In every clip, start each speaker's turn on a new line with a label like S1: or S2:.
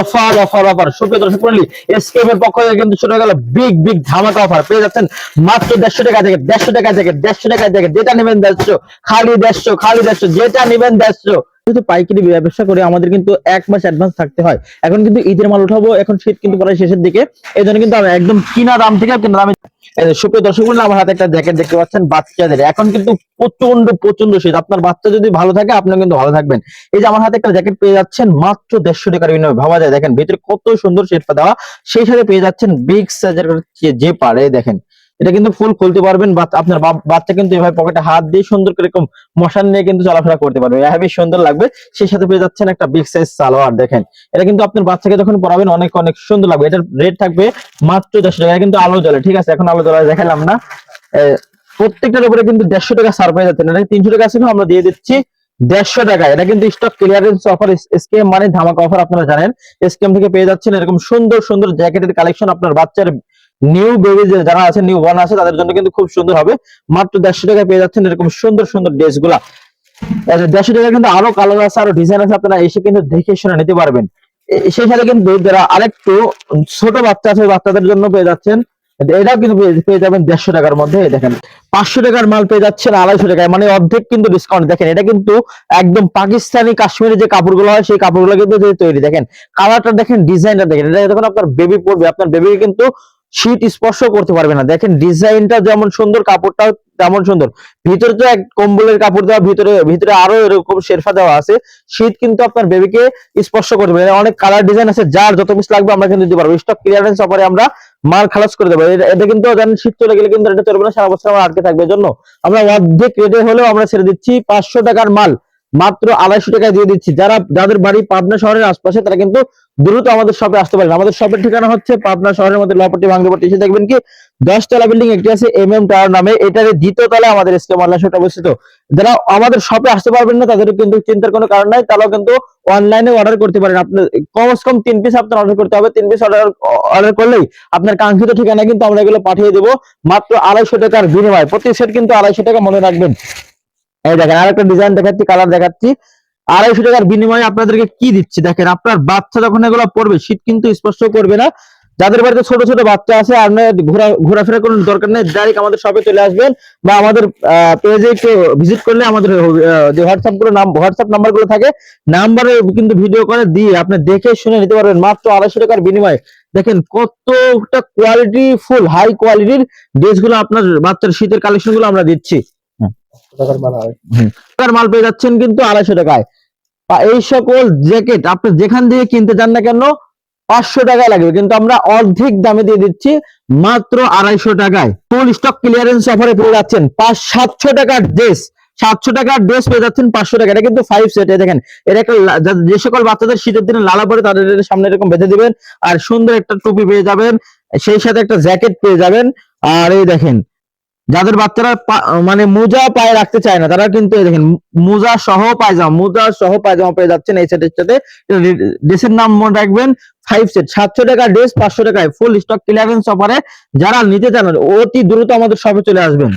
S1: Offer offer offer. সুপ্রিয় দর্শক মন্ডলী এসকেএম এর পক্ষ থেকে কিন্তু শুরু গেল বিগ বিগ ধামাকা অফার পেয়ে যাচ্ছেন মাত্র দেড়শো টাকা থেকে, দেড়শো টাকা থেকে, দেড়শো টাকা থেকে। যেটা নেবেন দেড়শো, খালি দেড়শো খালি দেড়শো, যেটা নেবেন দেড়শো। যেহেতু পাইকারি ব্যবসা করে আমাদের কিন্তু এক মাস অ্যাডভান্স থাকতে হয়। এখন কিন্তু ঈদের মাল উঠাবো, এখন শীত কিন্তু প্রায় শেষের দিকে। এই জন্য কিন্তু একদম কিনা দাম থেকে কিনা দামে সুপ্রিয় দর্শক মন্ডলী আমার হাতে একটা জ্যাকেট দেখতে পাচ্ছেন, বাচ্চাদের। এখন কিন্তু প্রচণ্ড প্রচণ্ড শীত। আপনার বাচ্চা যদি ভালো থাকে, আপনিও কিন্তু ভালো থাকবেন। এই যে আমার হাতে একটা জ্যাকেট পেয়ে যাচ্ছেন, মাত্র দেড়শো টাকার বিনিময়ে। ভাবা যায়, দেখেন, ভিতরে কত সুন্দর শেপটা দেওয়া। সেই সাথে পেয়ে যাচ্ছেন বিগ সাইজের যে পারে দেখেন। এটা কিন্তু ফুল খুলতে পারবেন বা- আপনার বাচ্চা কিন্তু এভাবে পকেটে হাত দিয়ে সুন্দর করে এরকম মশান নিয়ে কিন্তু চলাফেরা করতে পারবে। হেবি সুন্দর লাগবে। সেই সাথে পেয়ে যাচ্ছেন একটা বিগ সাইজ সালোয়ার, দেখেন। এটা কিন্তু আপনার বাচ্চাকে যখন পরাবেন, অনেক অনেক সুন্দর লাগবে। এটার রেট থাকবে মাত্র দেড়শো টাকা। কিন্তু আলো জ্বলে, ঠিক আছে? এখন আলো জ্বলা দেখালাম না। প্রত্যেকটার উপরে কিন্তু দেড়শো টাকা সার পেয়ে যাচ্ছেন। এটা তিনশো টাকা ছিল, আমরা দিয়ে দিচ্ছি দেড়শো টাকা। এটা কিন্তু স্টক ক্লিয়ারেন্স অফার স্কেম মানে ধামাকা অফার আপনারা জানেন। স্কেম থেকে পেয়ে যাচ্ছেন এরকম সুন্দর সুন্দর জ্যাকেটের কালেকশন আপনার বাচ্চার নিউ বেবি যারা আছে নিউ বর্ন আছে, তাদের জন্য কিন্তু খুব সুন্দর হবে। মাত্র দেড়শো টাকায় পেয়ে যাচ্ছেন এরকম সুন্দর সুন্দর ড্রেসগুলা। দেড়শো টাকা কিন্তু আরও কালার আছে, আরও ডিজাইন আছে, আপনারা এসে কিন্তু দেখে শুনে নিতে পারবেন। সেই সাথে কিন্তু যারা আরেকটু ছোট বাচ্চা আছে, বাচ্চাদের জন্য পেয়ে যাচ্ছেন, এটাও কিন্তু পেয়ে যাবেন দেড়শো টাকার মধ্যে দেখেন। পাঁচশো টাকার মাল পেয়ে যাচ্ছেন আড়াইশো টাকায় মানে অর্ধেক কিন্তু ডিসকাউন্ট দেখেন, এটা কিন্তু একদম পাকিস্তানি কাশ্মীরি যে কাপড়গুলো হয়, সেই কাপড়গুলো কিন্তু তৈরি, দেখেন। কালারটা দেখেন ডিজাইনটা দেখেন, এটা যখন আপনার বেবি পড়বে আপনার বেবিকে কিন্তু শীত স্পর্শ করতে পারবে না। দেখেন ডিজাইনটা যেমন সুন্দর, কাপড়টাও তেমন সুন্দর। ভিতরে তো এক কম্বলের কাপড় দেওয়া, ভিতরে ভিতরে আরও এরকম শেরফা দেওয়া আছে। শীত কিন্তু আপনার বেবিকে স্পর্শ করবে না। অনেক কালার ডিজাইন আছে, যার যত পিস লাগবে আমরা কিন্তু দিতে পারব। স্টক ক্লিয়ারেন্স অফারে আমরা মাল খালাস করে দেবো। এটা কিন্তু জানেন শীত চলে গেলে কিন্তু এটা চলবে না, সারা বছর আমার আটকে থাকবে। জন্য আমরা অর্ধেক রেটে হলেও আমরা ছেড়ে দিচ্ছি পাঁচশো টাকার মাল। মাত্র আড়াইশো টাকায় দিয়ে দিচ্ছি। যারা, যাদের বাড়ি পাবনা শহরের আশপাশে, তারা কিন্তু দ্রুত আমাদের শপে আসতে পারেন। আমাদের শপের ঠিকানা হচ্ছে পাবনা শহরের মধ্যে লপটি ভাঙ্গপটি এসে দেখবেন কি, দশতলা বিল্ডিং একটি আছে এম এম টাওয়ার নামে। এটার দ্বিতীয় তলায় আমাদের স্কেম অনলাইন শপ অবস্থিত। যারা আমাদের শপে আসতে পারবেন না, তাদের কিন্তু চিন্তার কোনো কারণ নাই। তারাও কিন্তু অনলাইনে অর্ডার করতে পারেন। আপনার কমস কম তিন পিস আপনার অর্ডার করতে হবে। তিন পিস অর্ডার অর্ডার করলেই আপনার কাঙ্ক্ষিত ঠিকানা কিন্তু আমরা এগুলো পাঠিয়ে দেবো। মাত্র আড়াইশো টাকার বিনিময়। প্রতি সেট কিন্তু আড়াইশো টাকা মনে রাখবেন। এই দেখেন আর একটা ডিজাইন দেখাচ্ছি কালার দেখাচ্ছি। আড়াইশো টাকার বিনিময়ে আপনাদেরকে কি দিচ্ছি? দেখেন, আপনার বাচ্চা যখন এগুলো পড়বে, শীত কিন্তু স্পর্শ করবে না। যাদের বাড়িতে ছোট ছোট বাচ্চা আছে আপনার ঘোরা, ঘোরাফেরা কোনো দরকার নেই ডাইরেক্ট আমাদের শপে চলে আসবেন বা আমাদের পেজে ভিজিট করলে আমাদের যে হোয়াটসঅ্যাপগুলো নাম হোয়াটসঅ্যাপ নাম্বারগুলো থাকে নাম্বারে কিন্তু ভিডিও করে দিয়ে আপনি দেখে শুনে নিতে পারবেন মাত্র আড়াইশো টাকার বিনিময়ে। দেখেন, কতটা কোয়ালিটি ফুল হাই কোয়ালিটির ড্রেসগুলো আপনার বাচ্চার শীতের কালেকশনগুলো আমরা দিচ্ছি। টাকার মাল পেয়ে যাচ্ছেন কিন্তু আড়াইশো টাকায়। এই সকল জ্যাকেট আপনি যেখান থেকে কিনতে চান না কেন পাঁচশো টাকায় লাগবে। কিন্তু আমরা অর্ধেক দামে দিয়ে দিচ্ছি মাত্র আড়াইশো টাকায়। ফুল স্টক ক্লিয়ারেন্স অফারে পেয়ে যাচ্ছেন পাঁচ সাতশো টাকার ড্রেস। সাতশো টাকার ড্রেস পেয়ে যাচ্ছেন পাঁচশো টাকা। এটা কিন্তু ফাইভ সেট দেখেন। এটা একটা যে সকল বাচ্চাদের শীতের দিনে লালা পরে তাদের সামনে এরকম বেঁধে দিবেন। আর সুন্দর একটা টুপি পেয়ে যাবেন। সেই সাথে একটা জ্যাকেট পেয়ে যাবেন। আর এই দেখেন যাদের বাচ্চারা মানে মোজা পায়ে রাখতে চায় না, তারা কিন্তু দেখেন, মোজা সহ পায়জামা, মোজা সহ পায়জামা পেয়ে যাচ্ছেন এই সেটের সাথে। ড্রেসের নাম মনে রাখবেন ফাইভ সেট সাতশো টাকা ড্রেস, পাঁচশো টাকায় ফুল স্টক ক্লিয়ারেন্স অফারে যারা নিতে চান, অতি দ্রুত আমাদের শপে চলে আসবেন।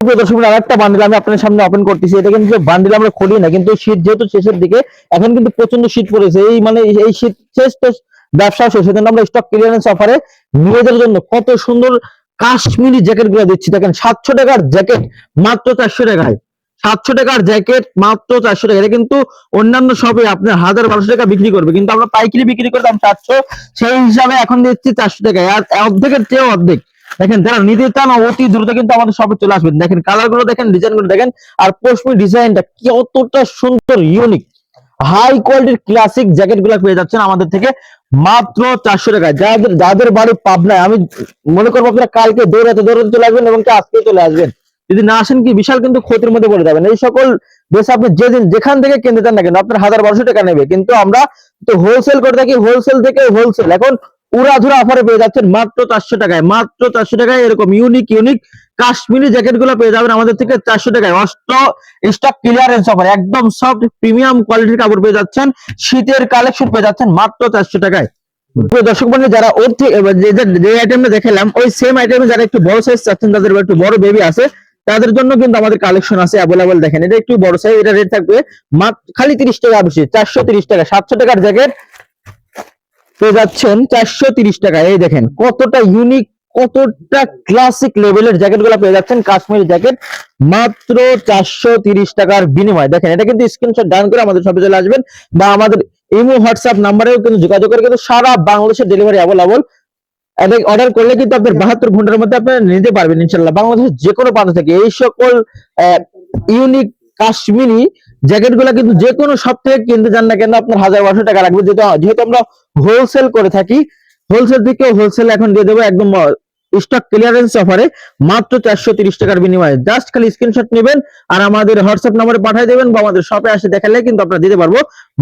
S1: আমি আপনার সামনে করতেছি, এটা কিন্তু বান্ডিল আমরা খুলি না, কিন্তু শীত যেহেতু শেষের দিকে, এখন কিন্তু প্রচণ্ড শীত পড়েছে, এই মানে এই শীত শেষ শেষ ব্যবসা শেষ আমরা স্টক ক্লিয়ারেন্স অফারে মেয়েদের জন্য কত সুন্দর কাশ্মীরি জ্যাকেটগুলো দিচ্ছি। দেখেন, সাতশো টাকার জ্যাকেট মাত্র চারশো টাকায়। সাতশো টাকার জ্যাকেট মাত্র চারশো টাকা এটা কিন্তু অন্যান্য শপে আপনার হাজার বারোশো টাকা বিক্রি করবে। কিন্তু আমরা পাইকারি বিক্রি করতাম চারশো সেই হিসাবে এখন দিচ্ছি চারশো টাকায়। আর অর্ধেকের চেয়েও অর্ধেক। দেখেন, যারা নিতে চান, অতি দ্রুত কিন্তু আমাদের শপে চলে আসবেন। দেখেন কালারগুলো দেখেন ডিজাইনগুলো দেখেন, আর পশমি ডিজাইনটা কতটা সুন্দর ইউনিক হাই কোয়ালিটির ক্লাসিক জ্যাকেটগুলো পেয়ে যাচ্ছেন আমাদের থেকে। মাত্র চারশো টাকায়। যাদের যাদের বাড়ি পাবনায়, আমি মনে করব আপনারা কালকে দৌড়াতে দৌড়াতে চলে আসবেন এবং আজকে চলে আসবেন। যদি না আসেন কি বিশাল কিন্তু ক্ষতির মধ্যে পড়ে যাবেন। এই সকল ড্রেস আপনি যেদিন, যেখান থেকে কিনতে চান না কেন, আপনার হাজার বারোশো টাকা নেবে। কিন্তু আমরা তো হোলসেল করে থাকি হোলসেল থেকে হোলসেল এখন উড়াধুরা অফারে পেয়ে যাচ্ছেন মাত্র চারশো টাকায়, মাত্র চারশো টাকায় এরকম ইউনিক ইউনিক কাশ্মীরি জ্যাকেটগুলো পেয়ে যাবেন আমাদের থেকে চারশো টাকায়। অষ্ট স্টক ক্লিয়ারেন্স অফার একদম সফট প্রিমিয়াম কোয়ালিটির কাপড় পেয়ে যাচ্ছেন। শীতের কালেকশন পেয়ে যাচ্ছেন মাত্র চারশো টাকায়। দর্শক বন্ধু, যারা ওর যে আইটেমটা দেখালাম, ওই সেম আইটেমে যারা একটু বড় সাইজ চাচ্ছেন, তাদের একটু বড় বেবি আছে, তাদের জন্য কিন্তু আমাদের কালেকশন আছে অ্যাভেলেবল দেখেন। এটা একটু বড় সাইজ এটা রেট থাকবে খালি তিরিশ টাকা বেশি, চারশো তিরিশ টাকা, সাতশো টাকার জ্যাকেট পেয়ে যাচ্ছেন চারশো তিরিশ টাকা এই দেখেন, কতটা ইউনিক কতটা ক্লাসিক লেভেলের জ্যাকেটগুলো পেয়ে যাচ্ছেন? কাশ্মীরি জ্যাকেট মাত্র চারশো টাকার বিনিময়। দেখেন, এটা কিন্তু স্ক্রিনশট ডান করে আমাদের শপে চলে আসবেন বা আমাদের ইমো, হোয়াটসঅ্যাপ নাম্বারেও কিন্তু যোগাযোগ করে কিন্তু সারা বাংলাদেশের ডেলিভারি অ্যাভেলেবল অর্ডার করলে কিন্তু আপনার বাহাত্তর ঘণ্টার মধ্যে আপনারা নিতে পারবেন ইনশাল্লাহ বাংলাদেশের যে কোনো প্রান্ত থেকে এই সকল ইউনিক কাশ্মীরি জ্যাকেটগুলা কিন্তু যে কোনো সব থেকে কিনতে চান না কেন আপনার হাজার বারোশো টাকা লাগবে যেহেতু যেহেতু আমরা হোলসেল করে থাকি হোলসেল থেকে হোলসেল এখন দিয়ে দেবো, একদম স্টক ক্লিয়ারেন্স অফারে মাত্র চারশো তিরিশ টাকার বিনিময়ে জাস্ট খালি স্ক্রিনশট নেবেন আর আমাদের হোয়াটসঅ্যাপ নম্বরে পাঠিয়ে দেবেন বা আমাদের শপে আসে দেখালে কিন্তু আপনারা দিতে পারব।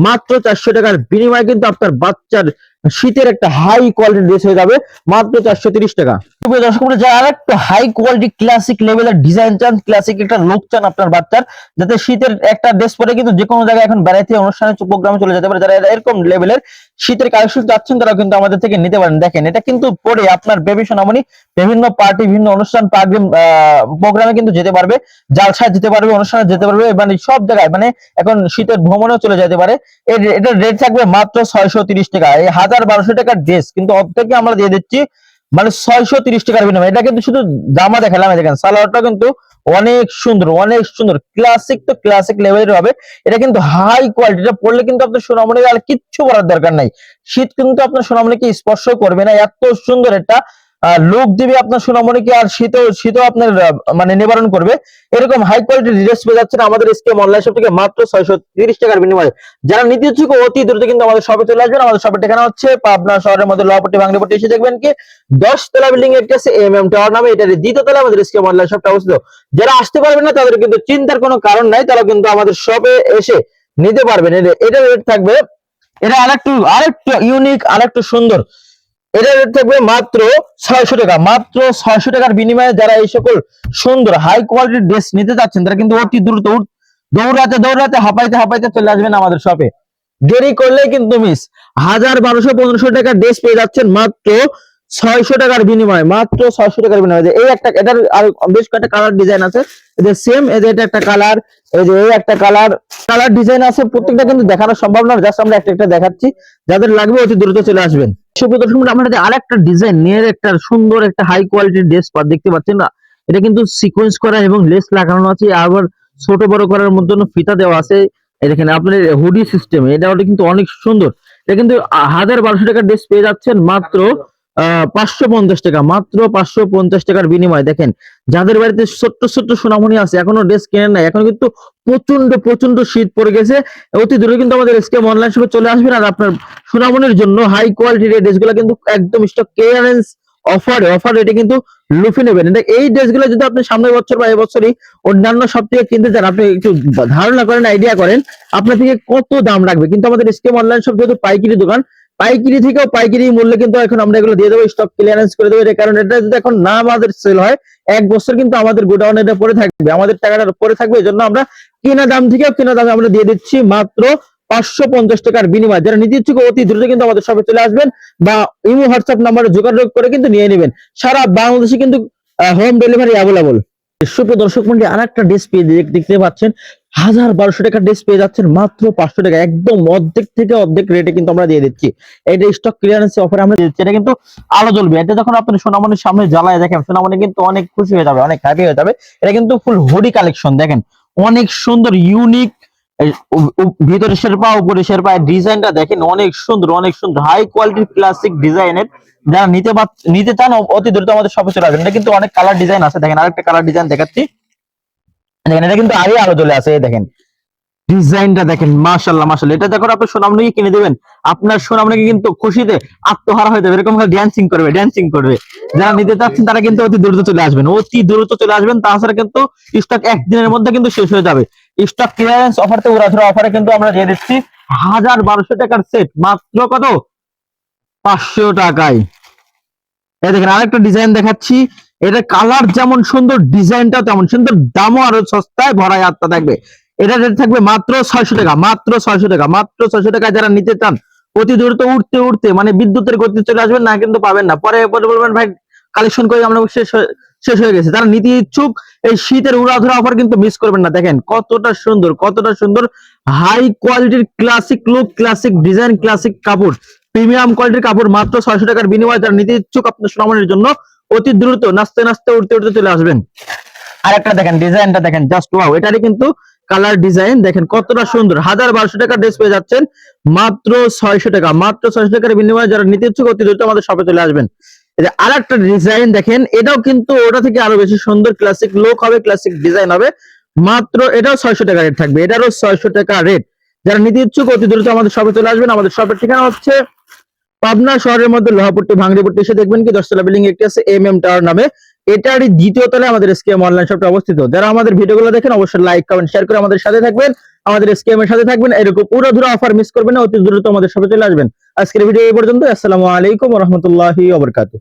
S1: মাত্র চারশো টাকার বিনিময়ে কিন্তু আপনার বাচ্চার শীতের একটা হাই কোয়ালিটি ড্রেস হয়ে যাবে। মাত্র চারশো তিরিশ টাকা। দর্শক যারা আরেকটু হাই কোয়ালিটি ক্লাসিক লেভেলের ডিজাইন চান ক্লাসিক একটা লুক চান আপনার বাচ্চার, যাতে শীতের একটা ড্রেস পরে কিন্তু যে কোনো জায়গায় এখন বেড়াইতে অনুষ্ঠানে প্রোগ্রামে চলে যেতে পারে, যারা এরকম লেভেলের শীতের কালেকশন চাচ্ছেন তারা কিন্তু আমাদের থেকে নিতে পারেন। দেখেন, এটা কিন্তু পরে আপনার বেবি সোনামণি বিভিন্ন পার্টি বিভিন্ন অনুষ্ঠান প্রোগ্রামে কিন্তু যেতে পারবে, জালসায় যেতে পারবে, অনুষ্ঠানে যেতে পারবে মানে সব জায়গায় মানে এখন শীতের ভ্রমণেও চলে যেতে পারে। এর- রেট থাকবে মাত্র ছয়শো টাকা, এই হাজার বারোশো টাকার ড্রেস কিন্তু অর্ধেকে আমরা দিয়ে দিচ্ছি। মানে ছয়শো তিরিশ টাকার বিনিময়ে এটা কিন্তু শুধু জামা দেখালাম দেখেন, সালোয়ারটা কিন্তু অনেক সুন্দর অনেক সুন্দর। ক্লাসিক তো ক্লাসিক লেভেলের হবে। এটা কিন্তু হাই কোয়ালিটি এটা পড়লে কিন্তু আপনার সোনামণিকে আর কিচ্ছু করার দরকার নাই। শীত কিন্তু আপনার সোনামণিকে স্পর্শ করবে না। এত সুন্দর একটা লুক দিবে আপনার সোনামণিকে আর শীত শীত আপনার মানে নিবারণ করবে। এরকম হাই কোয়ালিটির ড্রেস পেয়ে যাচ্ছেন আমাদের স্কেম অনলাইন শপ থেকে মাত্র ছয়শো তিরিশ টাকার বিনিময়ে। যারা নিতে ইচ্ছুক অতি দ্রুত কিন্তু আমাদের শপে চলে আসবেন। আমাদের শপের ঠিকানা হচ্ছে পাবনা শহরের মধ্যে লোহাপট্টি বাংলাপট্টি এসে দেখবেন কি দশ তলা বিল্ডিং এর কাছে এম এম টাওয়ার নামে, এটার দ্বিতীয় তলা আমাদের স্কেম অনলাইন শপটা অবস্থিত। যারা আসতে পারবেন না, তাদের কিন্তু চিন্তার কোনো কারণ নাই, তারা কিন্তু আমাদের শপে এসে নিতে পারবেন। এটা- রেট থাকবে, এটা আরেকটু আরেকটু ইউনিক আরেকটু সুন্দর। এটা থাকবে মাত্র ছয়শো টাকা। মাত্র ছয়শো টাকার বিনিময়ে যারা এই সকল সুন্দর হাই কোয়ালিটির ড্রেস নিতে চাচ্ছেন, তারা কিন্তু অতি দ্রুত দৌড়াতে দৌড়াতে হাঁপাইতে হাঁপাইতে চলে আসবেন আমাদের শপে দেরি করলে কিন্তু মিস হাজার বারোশো পনেরোশো টাকার ড্রেস পেয়ে যাচ্ছেন মাত্র ছয়শো টাকার বিনিময়ে, মাত্র ছয়শো টাকার বিনিময়ে। এই একটা এটার আর বেশ কয়েকটা কালার ডিজাইন আছে। এদের সেম এদের এটা একটা কালার এই যে এই একটা কালার কালার ডিজাইন আছে। প্রত্যেকটা কিন্তু দেখানো সম্ভব না জাস্ট আমরা একটা একটা দেখাচ্ছি। যাদের লাগবে অতি দ্রুত চলে আসবেন। সুপ্রিয় দর্শক আমরা আর একটা ডিজাইন নিয়ে একটা সুন্দর একটা হাই কোয়ালিটির ড্রেস দেখতে পাচ্ছেন না? এটা কিন্তু সিকোয়েন্স করা এবং লেস লাগানো আছে। আবার ছোট বড় করার মধ্যে ফিতা দেওয়া আছে। এই দেখেন আপনার হুডি সিস্টেম এটা কিন্তু অনেক সুন্দর। এটা কিন্তু হাজার বারোশো টাকার ড্রেস পেয়ে যাচ্ছেন মাত্র পাঁচশো পঞ্চাশ টাকা, মাত্র পাঁচশো পঞ্চাশ টাকার বিনিময়। দেখেন, যাদের বাড়িতে ছোট্ট ছোট্ট সোনামণি আছে, এখনও ড্রেস কেনেন নাই, এখন কিন্তু প্রচণ্ড প্রচণ্ড শীত পড়ে গেছে। অতি দূরে কিন্তু আমাদের স্কেম অনলাইন শপে চলে আসবেন আর আপনার সোনামণির জন্য হাই কোয়ালিটির ড্রেসগুলো কিন্তু একদম স্টক ক্লিয়ারেন্স অফারে অফার রেটে কিন্তু লুফে নেবেন। এই ড্রেসগুলো যদি আপনি সামনের বছর বা এবছরই অন্যান্য সব থেকে কিনতে চান, আপনি একটু ধারণা করেন আইডিয়া করেন, আপনার থেকে কত দাম রাখবে? কিন্তু আমাদের স্কেম অনলাইন শপ যেহেতু পাইকারি দোকান পাইকারি থেকেও পাইকারি মূল্যে কিন্তু এখন আমরা এগুলো দিয়ে দেবো স্টক ক্লিয়ারেন্স করে দেবো। কারণ এটা যদি এখন না আমাদের সেল হয়, এক বছর কিন্তু আমাদের গোডাউন এটা পড়ে থাকবে, আমাদের টাকাটা পরে থাকবে। এই জন্য আমরা কেনা দাম থেকেও কেনা দামে আমরা দিয়ে দিচ্ছি মাত্র পাঁচশো পঞ্চাশ টাকার বিনিময়। যারা নিতে ইচ্ছুক অতি দ্রুত কিন্তু আমাদের শপে চলে আসবেন বা ইমো হোয়াটসঅ্যাপ নাম্বারে যোগাযোগ করে কিন্তু নিয়ে নেবেন। সারা বাংলাদেশে কিন্তু হোম ডেলিভারি অ্যাভেলেবল সুপ্রিয় দর্শক মন্ডলী আর একটা ড্রেস পেয়ে দেখ- দেখতে পাচ্ছেন, হাজার বারোশো টাকার ড্রেস পেয়ে যাচ্ছেন মাত্র পাঁচশো টাকা। একদম অর্ধেক থেকে অর্ধেক রেটে কিন্তু আমরা দিয়ে দিচ্ছি। এটা স্টক ক্লিয়ারেন্স অফার আমরা দিচ্ছি। এটা কিন্তু আলো জ্বলবে। এটা যখন আপনি সোনামণির সামনে জ্বালায় দেখেন, সোনামণি কিন্তু অনেক খুশি হয়ে যাবে, অনেক হ্যাপি হয়ে যাবে। এটা কিন্তু ফুল হোডি কালেকশন দেখেন। অনেক সুন্দর ইউনিক ভিতরে শেরপা, উপরে শেরপা ডিজাইনটা দেখেন অনেক সুন্দর অনেক সুন্দর। হাই কোয়ালিটির ক্লাসিক ডিজাইনের। যারা নিতে নিতে চান অতি দ্রুত আমাদের শপে চলে আসবেন। এটা কিন্তু অনেক কালার ডিজাইন আছে। দেখেন আরেকটা কালার ডিজাইন দেখাচ্ছি। দেখেন, এটা কিন্তু আরই আলো চলে আছে দেখেন। ডিজাইনটা দেখেন মাশাল্লাহ মাশাল্লাহ এটা দেখো, আপনি সোনামণিকে কিনে দেবেন। আপনার সোনামণিকে কিন্তু খুশিতে আত্মহারা হয়ে যাবে। এরকম ড্যান্সিং করবে ড্যান্সিং করবে। যারা নিতে চাচ্ছেন, তারা কিন্তু অতি দ্রুত চলে আসবেন। অতি দ্রুত চলে আসবেন। তাছাড়া কিন্তু স্টক একদিনের মধ্যে কিন্তু শেষ হয়ে যাবে। স্টক ক্লিয়ারেন্স অফারতে উড়াধরা অফারে কিন্তু আমরা দিয়ে দিচ্ছি হাজার বারোশো টাকার সেট মাত্র কত? পাঁচশো টাকায়। এই দেখেন, আরেকটা ডিজাইন দেখাচ্ছি। এটা কালার যেমন সুন্দর ডিজাইনটা তেমন সুন্দর, দামও আরও সস্তায় ভরায় আত্মা থাকবে। এটা রেট থাকবে মাত্র ছয়শো টাকা, মাত্র ছয়শো টাকা, মাত্র ছয়শো টাকা যারা নিতে চান, অতি দ্রুত উঠতে উঠতে মানে বিদ্যুতের গতি চলে আসবেন না কিন্তু পাবেন না। পরে পরে বলবেন, ভাই কালেকশন করে আমরা শেষ শেষ হয়ে গেছে। তারা নীতি ইচ্ছুক, এই শীতের উড়াধুরা অফার কিন্তু মিস করবেন না। দেখেন, কতটা সুন্দর কতটা সুন্দর। হাই কোয়ালিটির classic look classic design classic কাপড়। প্রিমিয়াম কোয়ালিটির কাপড় মাত্র ছয়শো টাকার বিনিময়ে যারা নীতি ইচ্ছুক আপনার শ্রমণের জন্য, অতি দ্রুত নাচতে নাচতে উঠতে উঠতে চলে আসবেন। আর একটা দেখেন, ডিজাইনটা দেখেন জাস্ট ওয়াও এটারই কিন্তু কালার ডিজাইন দেখেন, কতটা সুন্দর। হাজার বারোশো টাকা ড্রেস পেয়ে যাচ্ছেন, মাত্র ছয়শো টাকা। মাত্র ছয়শো টাকার বিনিময়ে যারা নিতে ইচ্ছুক, অতি দ্রুত আমাদের শপে চলে আসবেন। যে আরেকটা ডিজাইন দেখেন, এটাও কিন্তু ওটা থেকে আরও বেশি সুন্দর ক্লাসিক লুক হবে ক্লাসিক ডিজাইন হবে। মাত্র এটাও ছয়শো টাকা রেট থাকবে, এটারও ছয়শো টাকা রেট যারা নিতে ইচ্ছুক, অতি দ্রুত আমাদের শপে চলে আসবেন। আমাদের শপের ঠিকানা হচ্ছে পাবনা শহরের মধ্যে লোহাপট্টি ভাঙড়িপট্টি, এসে দেখবেন কি দশতলা বিল্ডিং একটি আছে এম এম টাওয়ার নামে। এটারই দ্বিতীয় তলায় আমাদের এসকেএম অনলাইন শপটা অবস্থিত। যারা আমাদের ভিডিওগুলো দেখেন, অবশ্যই লাইক কমেন্ট শেয়ার করে আমাদের সাথে থাকবেন। আমাদের স্কিম এর সাথে থাকবেন, এরকম পুরো ধরে অফার মিস করবেন না, অতি দ্রুত আমাদের সাথে চলে আসবেন। আজকের ভিডিও এই পর্যন্ত আসসালামু আলাইকুম রহমতুল্লাহি ওবরকাতুহ